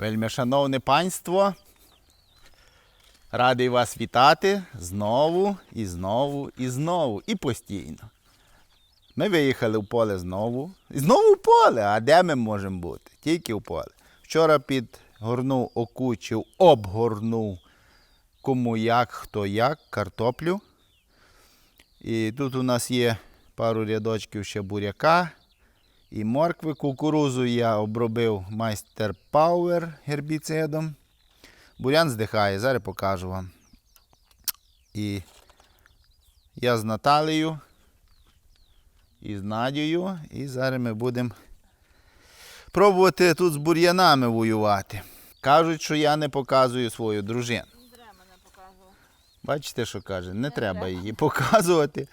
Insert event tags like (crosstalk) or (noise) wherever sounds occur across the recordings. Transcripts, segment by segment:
Вельми шановне панство. Радий вас вітати знову і знову і знову і постійно. Ми виїхали в поле знову. І знову в поле. А де ми можемо бути? Тільки в поле. Вчора підгорнув, окучив, обгорнув кому як, хто як, картоплю. І тут у нас є пару рядочків ще буряка і моркви. Кукурузу я обробив майстер Power гербіцидом. Бурян здихає, зараз покажу вам. І я з Наталією і з Надією. І зараз ми будемо пробувати тут з бур'янами воювати. Кажуть, що я не показую свою дружину. Бачите, що каже? Не треба її (laughs) показувати.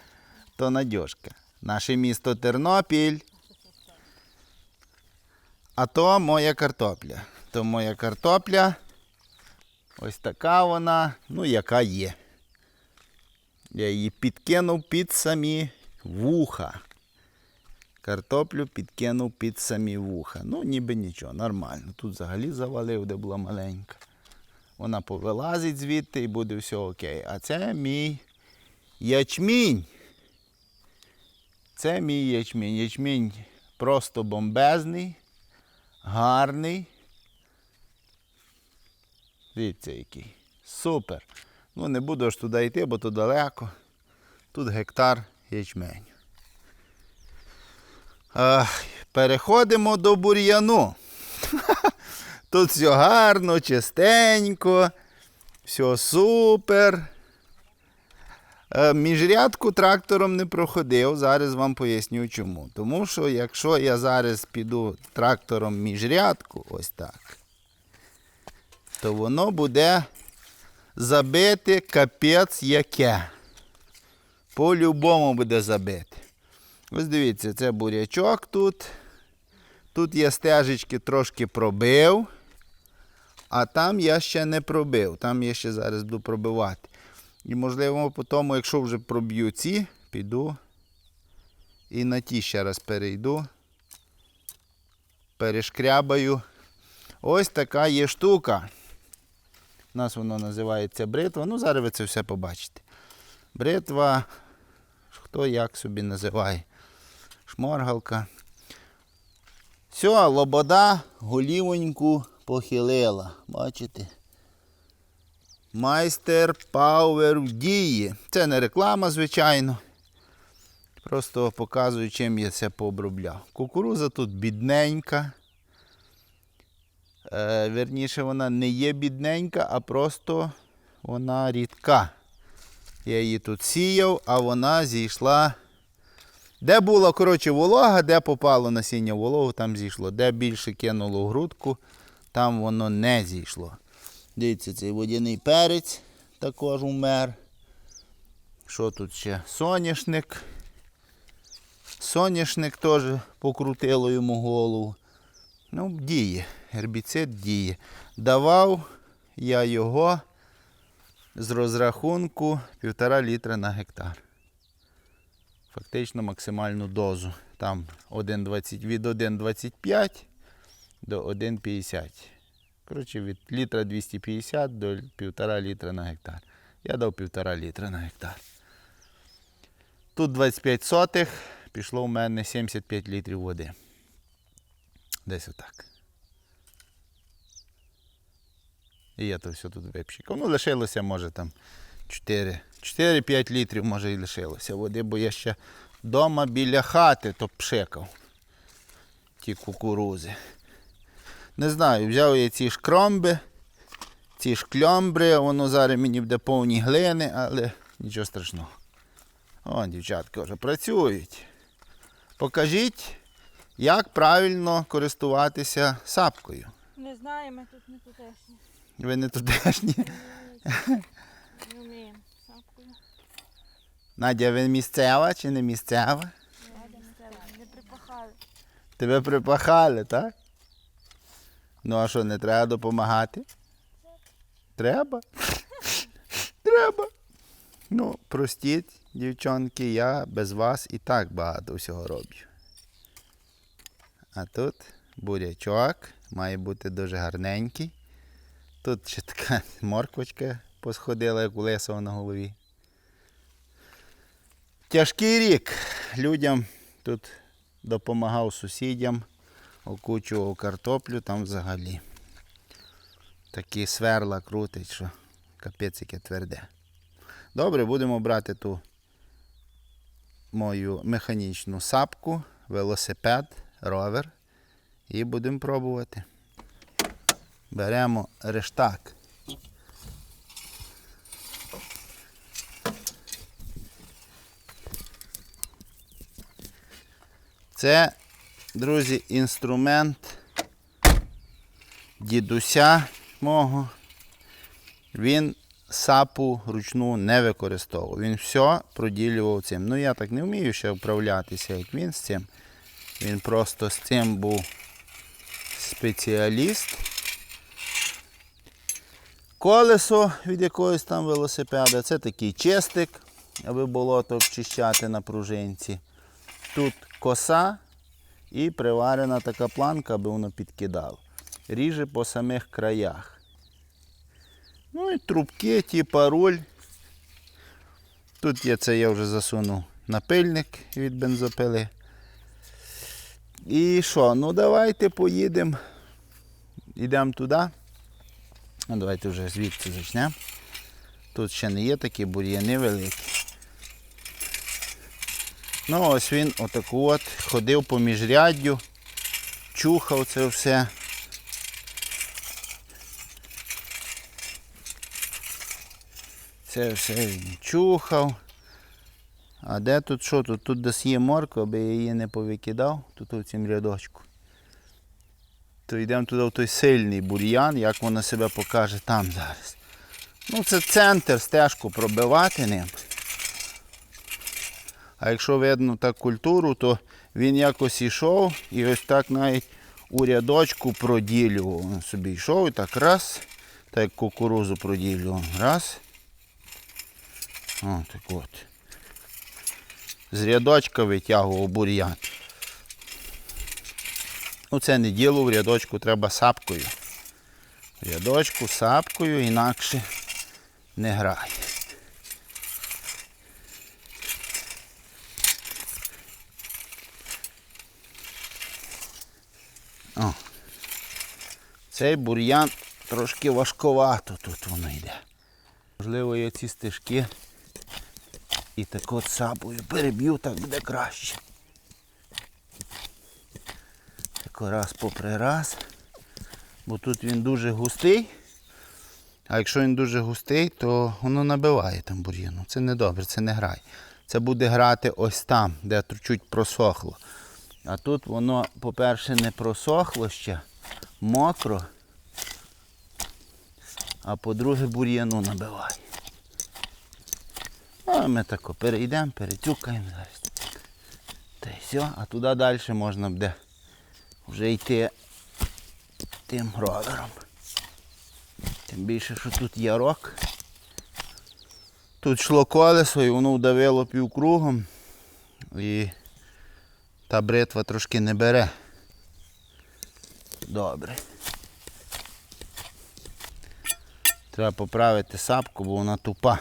То Надьошка. Наше місто Тернопіль. А то моя картопля. То моя картопля. Ось така вона, ну, яка є. Я її підкинув під самі вуха. Картоплю підкинув під самі вуха. Ну, ніби нічого, нормально. Тут взагалі завалив, де була маленька. Вона повилазить звідти і буде все окей. А це мій ячмінь. Це мій ячмінь. Ячмінь просто бомбезний, гарний. Дивіться, який. Супер. Ну, не буду ж туди йти, бо то далеко. Тут гектар ячменю. Переходимо до бур'яну. (laughs) Тут все гарно, чистенько, все супер. Е, Міжрядку трактором не проходив, зараз вам поясню чому. Тому що якщо я зараз піду трактором міжрядку, ось так, то воно буде забити капець яке. По-любому буде забити. Ось дивіться, це бурячок тут. Тут я стежечки трошки пробив, а там я ще не пробив. Там я ще зараз буду пробивати. І можливо, потім, якщо вже проб'ю ці, піду і на ті ще раз перейду. Перешкрябаю. Ось така є штука. У нас воно називається бритва. Ну, зараз ви це все побачите. Бритва, хто як собі називає. Шморгалка. Все, лобода голівоньку похилила. Бачите? Майстер Пауер дії. Це не реклама, звичайно. Просто показую, чим я це пообробляв. Кукуруза тут бідненька. Е, верніше, вона не є бідненька, а просто вона рідка. Я її тут сіяв, а вона зійшла. Де була, коротше, волога, де попало насіння вологу, там зійшло. Де більше кинуло в грудку, там воно не зійшло. Дивіться, цей водяний перець також умер. Що тут ще? Соняшник. Соняшник теж покрутило йому голову. Ну, діє. Гербіцид діє. Давав я його з розрахунку 1,5 літра на гектар фактично максимальну дозу. Там 1,20 від 1,25 до 1,50. Коротше, від літра 250 до 1,5 літра на гектар. Я дав 1,5 літра на гектар. Тут 25 сотих, пішло в мене 75 літрів води. Десь отак. І я то все тут випшикав. Ну, лишилося, може, там 4 4-5 літрів, може, і лишилося води, бо я ще вдома біля хати то пшикав ті кукурузи. Не знаю, взяв я ці шкромби, ці шкльомбри, воно зараз мені буде повні глини, але нічого страшного. О, дівчатки вже працюють. Покажіть, як правильно користуватися сапкою. Не знаю, ми тут не тутешні. Ви не тутешні. Не вміємо сапкою. Надя, ви місцева чи не місцева? Не треба, не припахали. Тебе припахали, так? Ну а що, не треба допомагати? Треба. Треба. Ну, простіть, дівчонки, я без вас і так багато всього роблю. А тут бурячок. Має бути дуже гарненький. Тут ще така морквочка посходила, як у лисого на голові. Тяжкий рік. Людям тут допомагав сусідям, окучував картоплю там взагалі. Такі сверла крутить, що капець яке тверде. Добре, будемо брати ту мою механічну сапку, велосипед, ровер і будемо пробувати. Беремо рештак. Це, друзі, інструмент дідуся мого. Він сапу ручну не використовував. Він все проділював цим. Ну я так не вмію ще вправлятися, як він з цим. Він просто з цим був спеціаліст. Колесо від якогось там велосипеда. Це такий чистик, аби болото обчищати на пружинці. Тут коса і приварена така планка, аби воно підкидало. Ріже по самих краях. Ну і трубки, типа руль. Тут є це я вже засунув напильник від бензопили. І що? Ну давайте поїдемо. Йдемо туди. Ну, давайте вже звідси почнемо. Тут ще не є такі бур'яни великі. Ну, ось він отаку от ходив по міжряддю, чухав це все. Це все він чухав. А де тут що? Тут, тут десь є морква, аби я її не повикидав, тут у цім рядочку. То йдемо туди в той сильний бур'ян, як вона себе покаже там зараз. Ну це центр, стежку пробивати ним. А якщо видно так культуру, то він якось йшов і ось так навіть у рядочку проділював. Він собі йшов і так раз, так як кукурузу проділював. Раз. О, так от. З рядочка витягував бур'ян. Ну це не діло, в рядочку треба сапкою. В рядочку сапкою, інакше не грає. О. Цей бур'ян трошки важковато тут воно йде. Можливо, я ці стежки і так от сапою переб'ю, так буде краще. Так раз попри раз. Бо тут він дуже густий. А якщо він дуже густий, то воно набиває там бур'яну. Це не добре, це не грає. Це буде грати ось там, де чуть просохло. А тут воно, по-перше, не просохло ще, мокро. А по-друге, бур'яну набиває. А ми тако перейдемо, перетюкаємо зараз. Та й все, а туди далі можна буде вже йти тим ровером. Тим більше, що тут ярок. Тут йшло колесо і воно вдавило півкругом. І та бритва трошки не бере. Добре. Треба поправити сапку, бо вона тупа.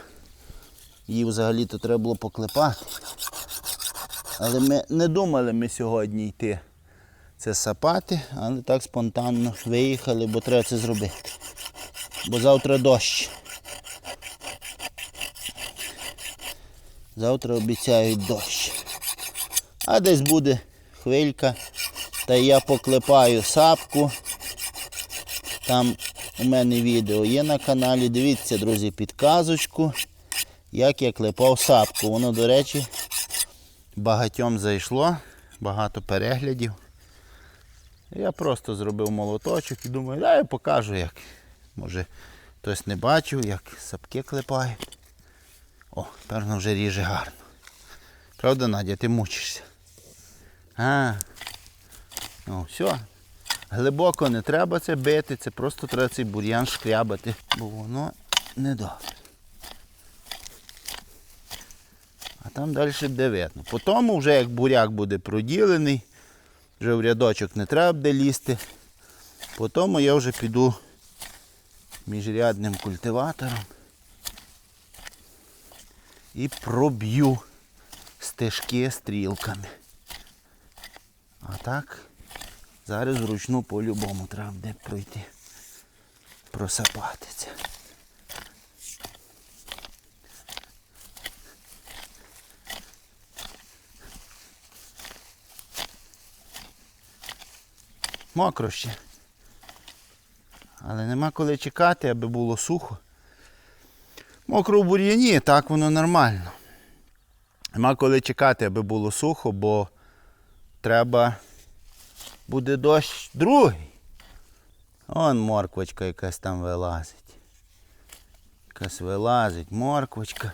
Її взагалі-то треба було поклепати. Але ми не думали ми сьогодні йти це сапати, але так спонтанно виїхали, бо треба це зробити. Бо завтра дощ. Завтра обіцяють дощ. А десь буде хвилька. Та я поклепаю сапку. Там у мене відео є на каналі. Дивіться, друзі, підказочку, як я клепав сапку. Воно, до речі, багатьом зайшло, багато переглядів. Я просто зробив молоточок і думаю, да, я покажу, як. Може хтось не бачив, як сапки клепають. О, певно вже ріже гарно. Правда, Надя, ти мучишся? А. Ну, все. Глибоко не треба це бити, це просто треба цей бур'ян шкрябати, бо воно не добре. А там далі де видно. По тому вже як буряк буде проділений, вже в рядочок не треба буде лізти. Потім я вже піду міжрядним культиватором і проб'ю стежки стрілками. А так, зараз вручну по-любому треба буде пройти. Просапати це. Мокро ще. Але нема коли чекати, аби було сухо. Мокро в бур'яні, так воно нормально. Нема коли чекати, аби було сухо, бо треба буде дощ другий. Он морквочка якась там вилазить. Якась вилазить морквочка.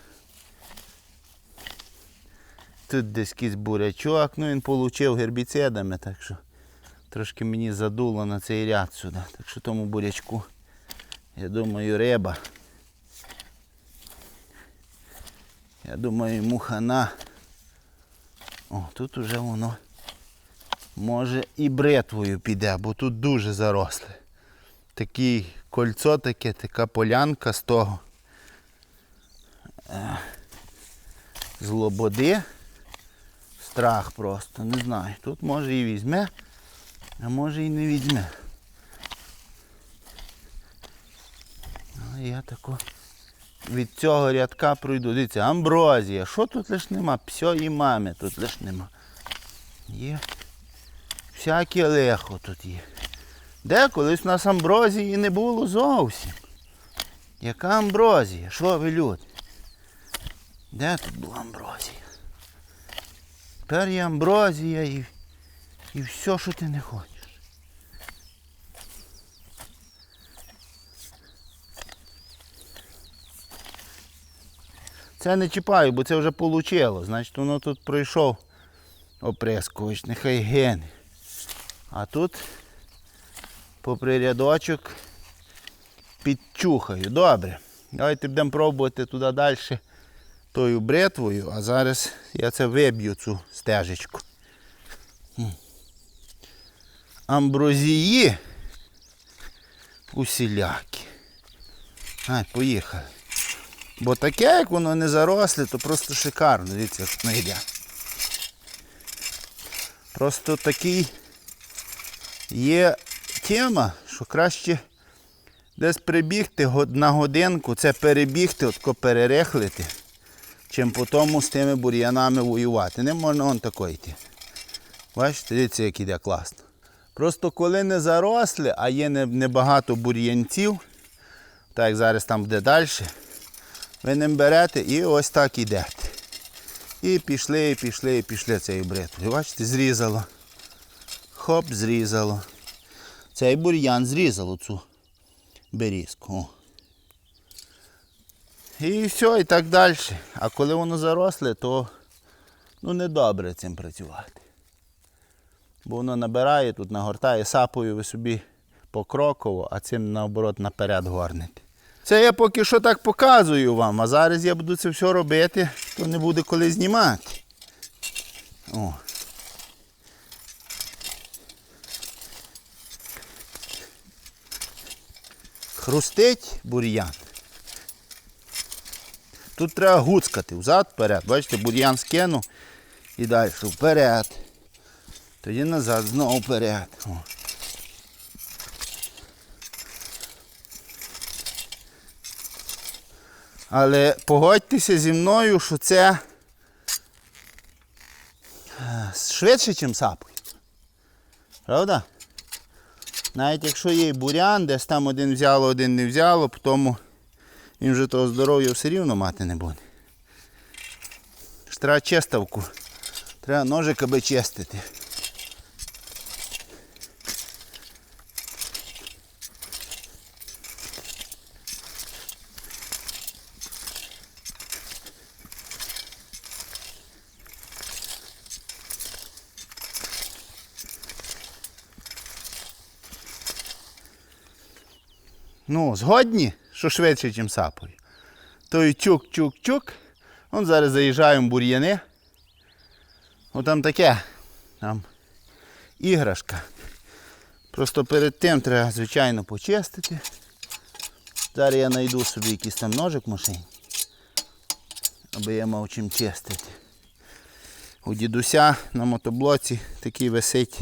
Тут десь якийсь бурячок, ну він получив гербіцидами, так що трошки мені задуло на цей ряд сюди. Так що тому бурячку, я думаю, риба. Я думаю, йому хана. О, тут уже воно може і бритвою піде, бо тут дуже заросле. Таке кольцо таке, така полянка з того. Е, З лободи. Страх просто, не знаю. Тут може і візьме, а може і не візьме. Але я тако від цього рядка пройду. Дивіться, амброзія. Що тут лиш нема? Псьо і мами тут лиш нема. Є. Всяке лехо тут є. Де колись у нас амброзії не було зовсім. Яка амброзія? Що ви люди? Де тут була амброзія? Тепер є амброзія і, і все, що ти не хочеш. Це не чіпаю, бо це вже вийшло. Значить воно тут пройшов оприскувач, нехай гине. А тут попри рядочок підчухаю. Добре. Давайте будемо пробувати туди далі тою бритвою, а зараз я це виб'ю цю стежечку. Амброзії усілякі. Ай, поїхали. Бо таке, як воно не заросле, то просто шикарно. Дивіться, як воно йде. Просто такий є тема, що краще десь прибігти на годинку, це перебігти, отко перерехлити, чим потім з тими бур'янами воювати. Не можна он тако йти. Бачите, дивіться, як іде класно. Просто коли не заросли, а є небагато бур'янців, так як зараз там буде далі, ви ним берете і ось так ідете. І пішли, і пішли, і пішли цією бритвою. Бачите, зрізало. Хоп, зрізало. Цей бур'ян зрізало цю берізку. І все, і так далі. А коли воно заросле, то ну, недобре цим працювати. Бо воно набирає, тут нагортає сапою ви собі покроково, а цим наоборот наперед горнете. Це я поки що так показую вам, а зараз я буду це все робити, то не буде коли знімати. О. Хрустить бур'ян. Тут треба гуцкати взад, вперед. Бачите, бур'ян скину і далі вперед. Тоді назад, знову вперед. О. Але погодьтеся зі мною, що це е, швидше, ніж сапою. Правда? Навіть якщо є бурян, десь там один взяло, один не взяло, тому він вже того здоров'я все рівно мати не буде. Треба чиставку. Треба ножик аби чистити. Ну, згодні, що швидше, ніж сапою. Той чук-чук-чук. Он зараз заїжджаємо в бур'яни. О, там таке. Там іграшка. Просто перед тим треба, звичайно, почистити. Зараз я знайду собі якийсь там ножик в машині, аби я мав чим чистити. У дідуся на мотоблоці такий висить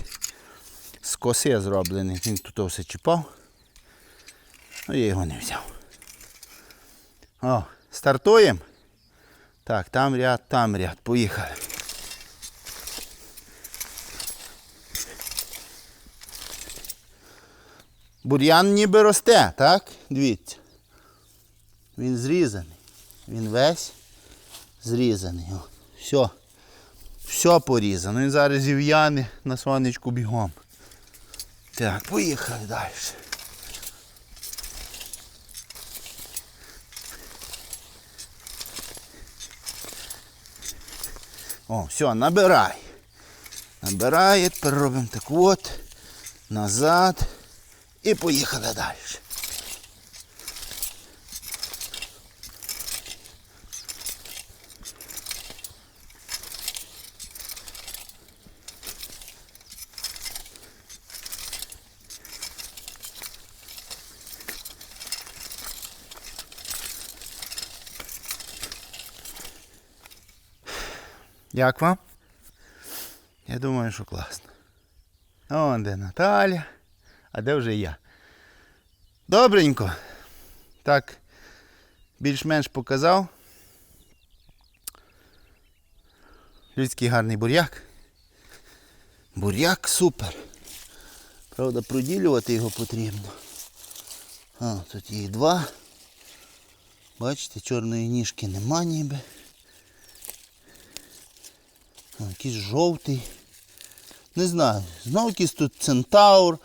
з коси зроблений. Він тут все чіпав. Ну я його не взяв. О, стартуємо. Так, там ряд, там ряд. Поїхали. Бур'ян ніби росте, так? Дивіться. Він зрізаний. Він весь зрізаний. Все. Все порізано. Він зараз зів'яне на сонечку бігом. Так, поїхали далі. О, все, набирай. Набирає, переробимо так от, назад і поїхали далі. Як вам? Я думаю, що класно. Он де Наталя, а де вже я. Добренько. Так, більш-менш показав. Людський гарний буряк. Буряк супер. Правда, проділювати його потрібно. А, тут є два. Бачите, чорної ніжки нема ніби. О, якийсь жовтий. Не знаю. Знову якийсь тут центаур.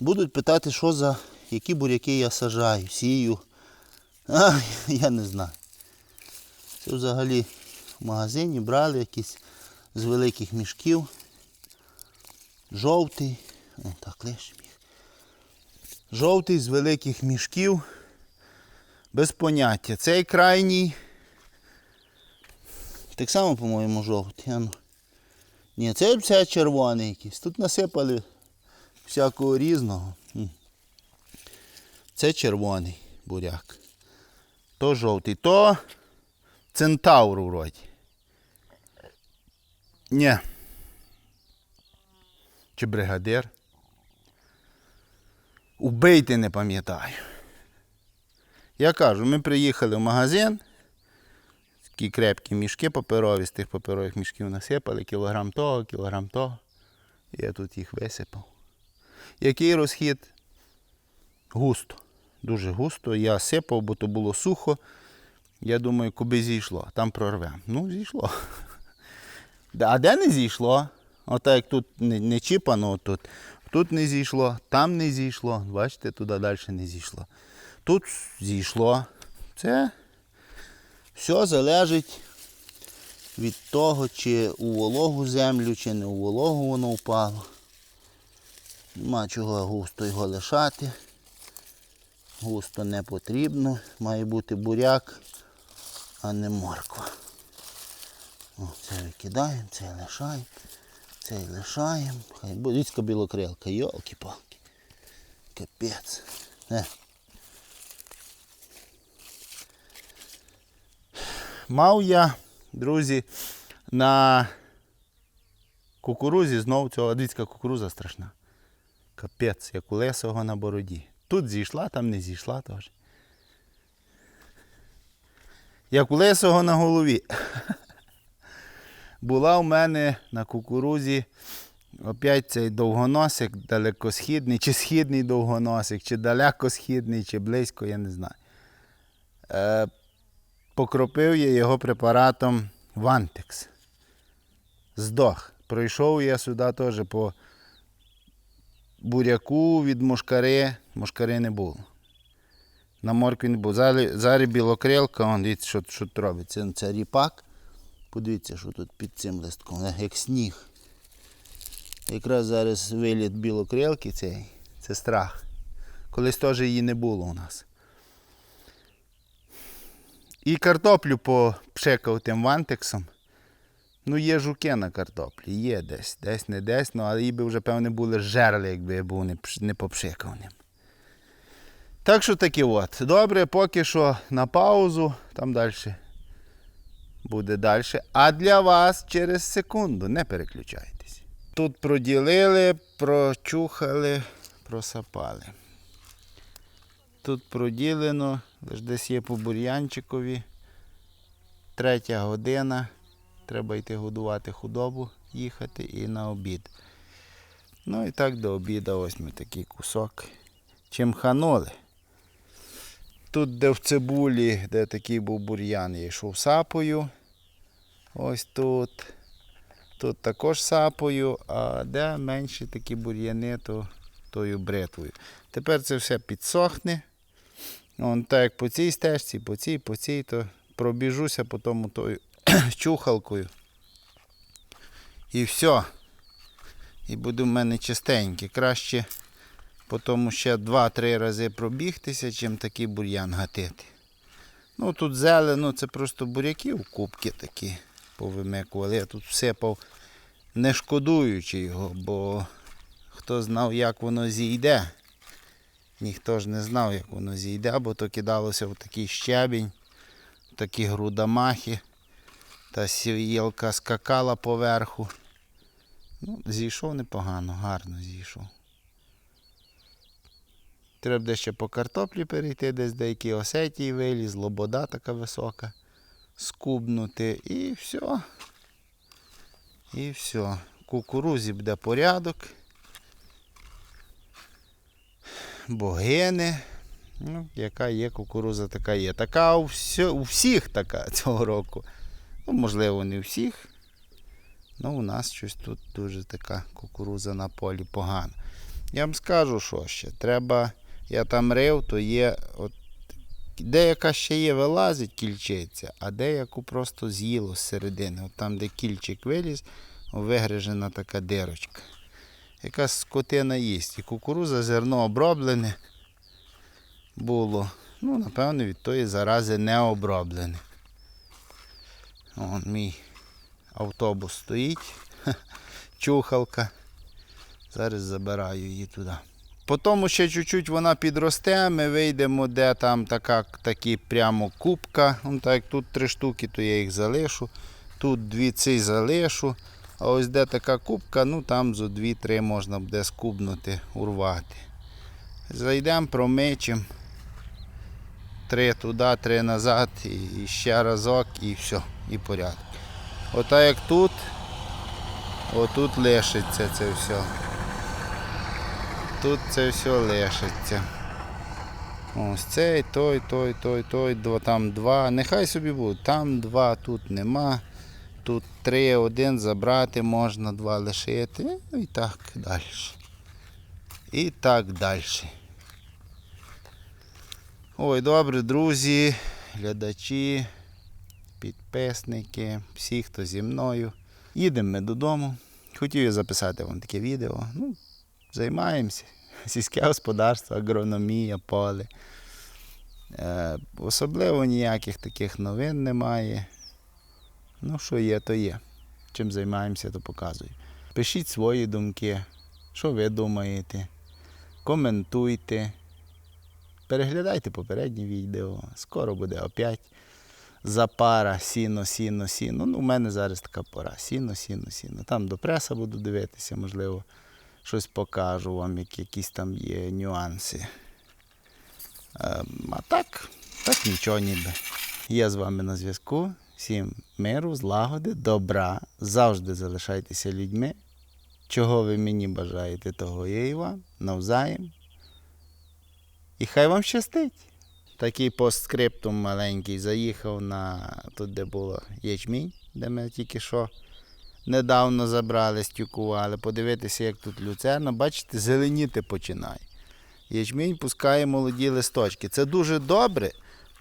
Будуть питати, що за які буряки я сажаю, сію. А, (laughs) я не знаю. Це взагалі в магазині брали якісь з великих мішків. Жовтий. О, так, лиш міг. Жовтий з великих мішків. Без поняття. Цей крайній. Так само, по-моєму, жовтий. А ну. Ні, це все червоний якийсь. Тут насипали всякого різного. Це червоний буряк. То жовтий, то центаур вроді. Ні. Чи бригадир. Убийте не пам'ятаю. Я кажу, ми приїхали в магазин. Такі крепкі мішки паперові, з тих паперових мішків насипали, кілограм того, кілограм того. Я тут їх висипав. Який розхід? Густо. Дуже густо. Я сипав, бо то було сухо. Я думаю, куди зійшло, там прорвемо. Ну, зійшло. (laughs) А де не зійшло? Отак як тут не, не чіпано, тут. Тут не зійшло, там не зійшло. Бачите, туди далі не зійшло. Тут зійшло. Це все залежить від того, чи у вологу землю, чи не у вологу воно впало. Нема чого густо його лишати. Густо не потрібно. Має бути буряк, а не морква. О, це викидаємо, це лишаємо, цей лишаємо. Хай буде білокрилка, йолки-палки. Капець. Е. Мав я, друзі, на кукурузі знову цього дивіться, кукуруза страшна. Капець, як у лесого на бороді. Тут зійшла, там не зійшла теж. Як у лесого на голові. (laughs) Була у мене на кукурузі опять цей довгоносик, далекосхідний, чи східний довгоносик, чи далекосхідний, чи близько, я не знаю. Покропив я його препаратом Вантекс. Здох. Пройшов я сюди теж по буряку від мошкари. Мошкари не було. На моркві не було. Зараз, зараз білокрилка, он, дивіться, що, тут робить. Це, ріпак. Подивіться, що тут під цим листком, як сніг. Якраз зараз виліт білокрилки цей, це страх. Колись теж її не було у нас. І картоплю попшекав тим вантексом. Ну, є жуки на картоплі, є десь, десь не десь, ну, але їй би вже, певне, були жерли, якби я був не, не попшикав ним. Так що таки от. Добре, поки що на паузу, там далі буде далі. А для вас через секунду не переключайтесь. Тут проділили, прочухали, просапали. Тут проділено, десь є по бур'янчикові. Третя година. Треба йти годувати худобу, їхати і на обід. Ну і так до обіду ось ми такий кусок. Чим ханули. Тут, де в цибулі, де такий був бур'ян, я йшов сапою. Ось тут. Тут також сапою, а де менші такі бур'яни, то тою бритвою. Тепер це все підсохне. Вон так по цій стежці, по цій, по цій, то пробіжуся по тому тою (clears throat) чухалкою. І все. І буде в мене чистеньке. Краще по тому ще 2-3 рази пробігтися, чим такий бур'ян гатити. Ну тут зелено, це просто буряків, кубки такі повимикували. Я тут всипав, не шкодуючи його, бо хто знав, як воно зійде. Ніхто ж не знав, як воно зійде, бо то кидалося в такий щебінь, в такі грудамахи. Та сів'єлка скакала поверху. Ну, зійшов непогано, гарно зійшов. Треба буде ще по картоплі перейти, десь деякі осетії виліз, лобода така висока, скубнути і все. І все. Кукурузі буде порядок. Богини. Ну, яка є кукуруза, така є. Така у, всьо- у всіх така (laughs) цього року. Ну, можливо, не у всіх. Ну, у нас щось тут дуже така кукуруза на полі погана. Я вам скажу, що ще. Треба, я там рив, то є. От, деяка ще є, вилазить кільчиця, а деяку просто з'їло з середини. От там, де кільчик виліз, вигрижена така дирочка. Якась скотина їсть. І кукуруза, зерно оброблене було. Ну, напевно, від тої зарази не оброблене. Вон мій автобус стоїть, чухалка. Зараз забираю її туди. Потім ще чуть-чуть вона підросте, ми вийдемо, де там така, такі прямо кубка. Вон так як тут три штуки, то я їх залишу. Тут дві ці залишу. А ось де така кубка, ну там зо дві-три можна буде скубнути, урвати. Зайдемо, промичимо. Три туди, три назад, і, ще разок, і все, і порядок. Ота як тут, отут лишиться це все. Тут це все лишиться. Ось цей, той, той, той, той, там два. Нехай собі будуть. Там два, тут нема. Тут три, один забрати можна, два лишити. Ну і так далі. І так далі. Ой, добре, друзі, глядачі, підписники, всі, хто зі мною. Їдемо ми додому. Хотів я записати вам таке відео. Ну, займаємося. Сільське господарство, агрономія, поле. Е, особливо ніяких таких новин немає. Ну, що є, то є. Чим займаємося, то показую. Пишіть свої думки, що ви думаєте, коментуйте. Переглядайте попереднє відео. Скоро буде опять запара, сіно, сіно, сіно. Ну, у мене зараз така пора. Сіно, сіно, сіно. Там до преса буду дивитися, можливо, щось покажу вам, які, якісь там є нюанси. Ем, а так, так нічого ніби. Я з вами на зв'язку. Всім миру, злагоди, добра. Завжди залишайтеся людьми. Чого ви мені бажаєте, того я і вам. Навзаєм. І хай вам щастить. Такий постскриптум маленький заїхав на тут, де було ячмінь, де ми тільки що недавно забрали, стюкували. Подивитися, як тут люцерна. Бачите, зеленіти починає. Ячмінь пускає молоді листочки. Це дуже добре,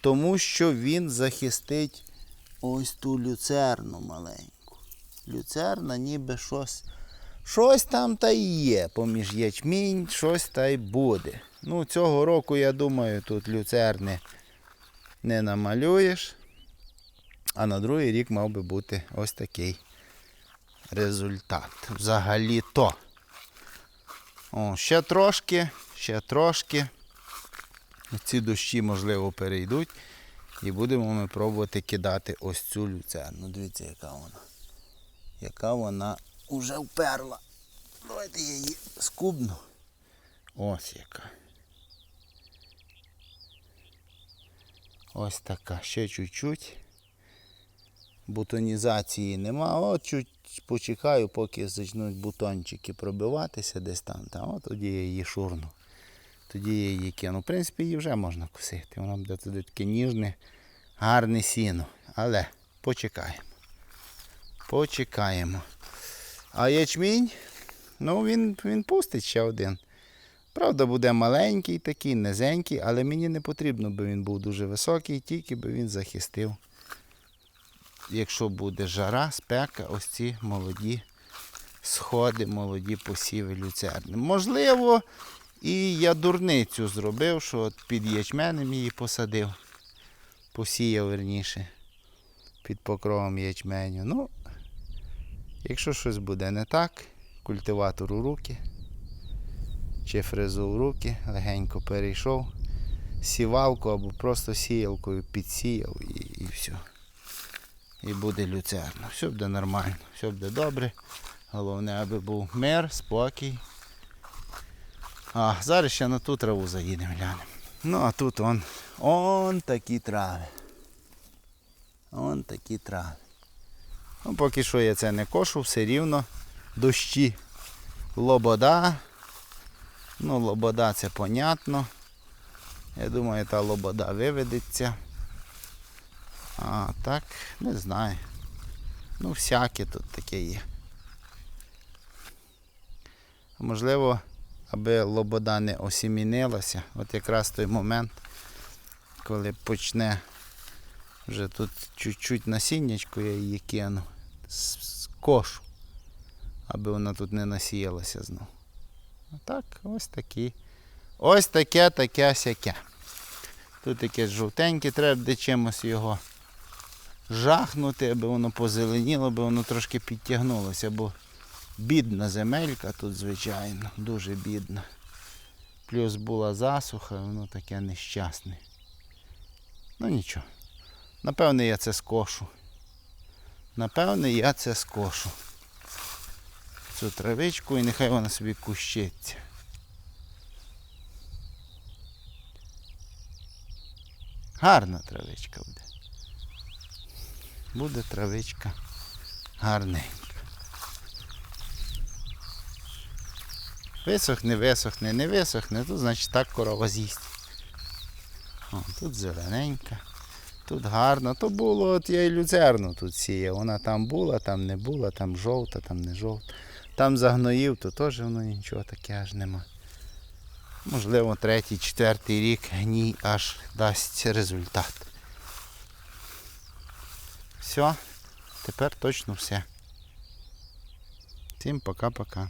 тому що він захистить ось ту люцерну маленьку. Люцерна ніби щось. Щось там та й є поміж ячмінь, щось та й буде. Ну, цього року, я думаю, тут люцерни не намалюєш. А на другий рік мав би бути ось такий результат. Взагалі то. О, ще трошки, ще трошки. Ці дощі, можливо, перейдуть. І будемо ми пробувати кидати ось цю люцерну. Дивіться, яка вона. Яка вона вже вперла. Давайте її скубну. Ось яка. Ось така. Ще чуть-чуть. Бутонізації нема. От чуть почекаю, поки почнуть бутончики пробиватися десь там. Та от тоді я її шурну. Тоді я її кину. В принципі, її вже можна косити. Вона буде туди таке ніжне, гарне сіно. Але почекаємо. Почекаємо. А ячмінь, ну він, він пустить ще один. Правда, буде маленький такий, низенький, але мені не потрібно, би він був дуже високий, тільки би він захистив. Якщо буде жара, спека, ось ці молоді сходи, молоді посіви люцерни. Можливо, і я дурницю зробив, що під ячменем її посадив. Посіяв верніше під покровом ячменю. Ну, якщо щось буде не так, культиватор у руки чи фрезу в руки, легенько перейшов, сівалку або просто сіялкою підсіяв і, і все. І буде люцерна. Все буде нормально, все буде добре. Головне, аби був мир, спокій. А, зараз ще на ту траву заїдемо, глянемо. Ну, а тут он, он такі трави. Он такі трави. Ну, поки що я це не кошу, все рівно. Дощі. Лобода. Ну, лобода це понятно. Я думаю, та лобода виведеться. А так, не знаю. Ну, всяке тут таке є. Можливо, аби лобода не осімінилася, от якраз той момент, коли почне вже тут чуть-чуть насіннячко, я її кину з кошу, аби вона тут не насіялася знов. Так, ось такі. Ось таке, таке, сяке. Тут таке жовтеньке, треба де чимось його жахнути, аби воно позеленіло, аби воно трошки підтягнулося, бо бідна земелька тут, звичайно, дуже бідна. Плюс була засуха, воно таке нещасне. Ну нічого. Напевне, я це скошу. Напевне, я це скошу. Цю травичку і нехай вона собі кущиться. Гарна травичка буде. Буде травичка гарненька. Висохне, висохне, не висохне, тут значить так корова з'їсть. О, тут зелененька, тут гарно. То було, от я і люцерну тут сіяв. Вона там була, там не була, там жовта, там не жовта. Там загноїв, то теж воно нічого таке аж нема. Можливо, третій, четвертий рік гній аж дасть результат. Все, тепер точно все. Всім пока-пока.